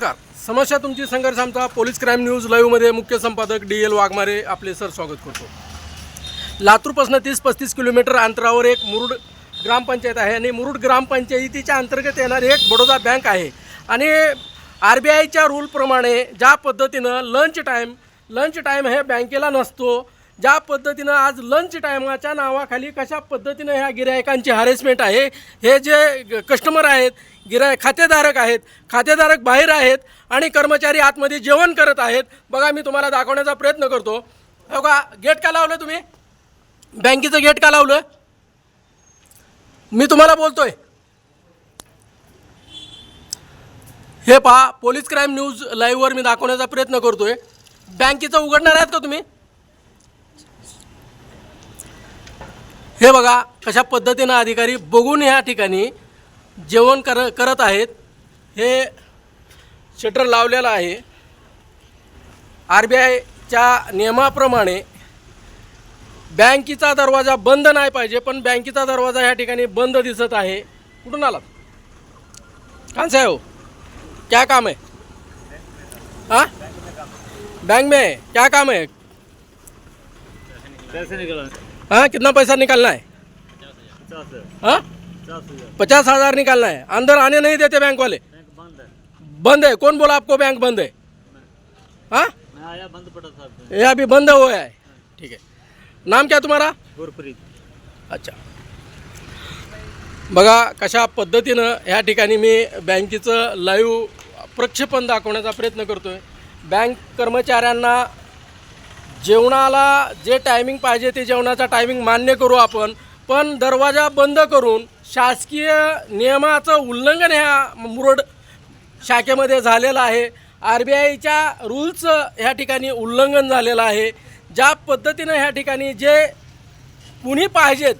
नमस्कार. समस्या तुमची संघर्ष आमचा पोलीस क्राईम न्यूज लाईव्हमध्ये मुख्य संपादक डी एल वाघमारे आपले सर स्वागत करतो. लातूरपासून तीस पस्तीस किलोमीटर अंतरावर एक मुरुड ग्रामपंचायत आहे आणि मुरुड ग्रामपंचायतीच्या अंतर्गत येणारी एक बडोदा बँक आहे. आणि आर बी आयच्या रूलप्रमाणे ज्या पद्धतीनं लंच टाईम लंच टाईम हे बँकेला नसतो ज्या पद्धतीनं आज लंच टायमाच्या नावाखाली कशा पद्धतीनं ह्या गिरायकांची हॅरेसमेंट आहे हे जे कस्टमर आहेत गिराय खातेधारक आहेत खातेधारक बाहेर आहेत आणि कर्मचारी आतमध्ये जेवण करत आहेत बघा मी तुम्हाला दाखवण्याचा प्रयत्न करतो. बघा का? गेट का लावलं तुम्ही? बँकेचं गेट का लावलं? मी तुम्हाला बोलतोय. हे पहा पोलीस क्राईम न्यूज लाईव्हवर मी दाखवण्याचा प्रयत्न करतोय. बँकेचं उघडणार आहेत का तुम्ही? हे बघा कशा पद्धतीनं अधिकारी बघून ह्या ठिकाणी जेवण कर करत आहेत हे शटर लावलेलं आहे. आर बी आयच्या नियमाप्रमाणे बँकेचा दरवाजा बंद नाही पाहिजे पण बँकेचा दरवाजा ह्या ठिकाणी बंद दिसत आहे. कुठून आला कान साहेब हो क्या काम आहे? हाँ? बैंक में क्या काम है पैसे निकला हाँ कितना पैसा निकालना है? पचास हजार हाँ पचास निकालना है। अंदर आने नहीं देते बैंक वाले। बंद है। बंद है कौन बोला आपको बैंक बंद है? हाँ? मैं आया बंद पड़ा था ये अभी बंद हुआ है। ठीक है। नाम क्या तुम्हारा? गुरप्रीत। अच्छा। बघा कशा पद्धतीनं ह्या ठिकाणी मी बँकेचं लाईव्ह प्रक्षेपण दाखवण्याचा प्रयत्न करतो आहे बँक कर्मचाऱ्यांना जेवणाला जे टायमिंग पाहिजे ते जेवणाचा टायमिंग मान्य करू आपण. पण दरवाजा बंद करून शासकीय नियमाचं उल्लंघन ह्या मुरड शाखेमध्ये झालेलं आहे. आर बी आयच्या रूल्सचं ह्या ठिकाणी उल्लंघन झालेलं आहे. ज्या पद्धतीनं ह्या ठिकाणी जे कुणी पाहिजेत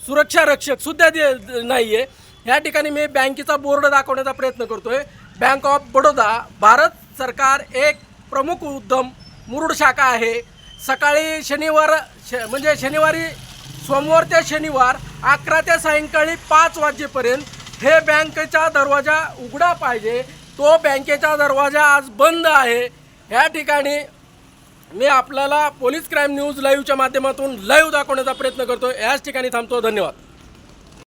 सुरक्षा रक्षक सुद्धा दे नाही आहे ह्या ठिकाणी मी बँकेचा बोर्ड दाखवण्याचा प्रयत्न करतो आहे बँक ऑफ बडोदा भारत सरकार एक प्रमुख उद्यम मुरुड शाखा आहे. सकाळी शनिवार श म्हणजे शनिवारी सोमवार ते शनिवार अकरा ते सायंकाळी पाच वाजेपर्यंत हे बँकेचा दरवाजा उघडा पाहिजे. तो बँकेचा दरवाजा आज बंद आहे. ह्या ठिकाणी मी आपल्याला पोलीस क्राईम न्यूज लाईव्हच्या माध्यमातून लाईव्ह दाखवण्याचा प्रयत्न करतो याच ठिकाणी थांबतो. धन्यवाद.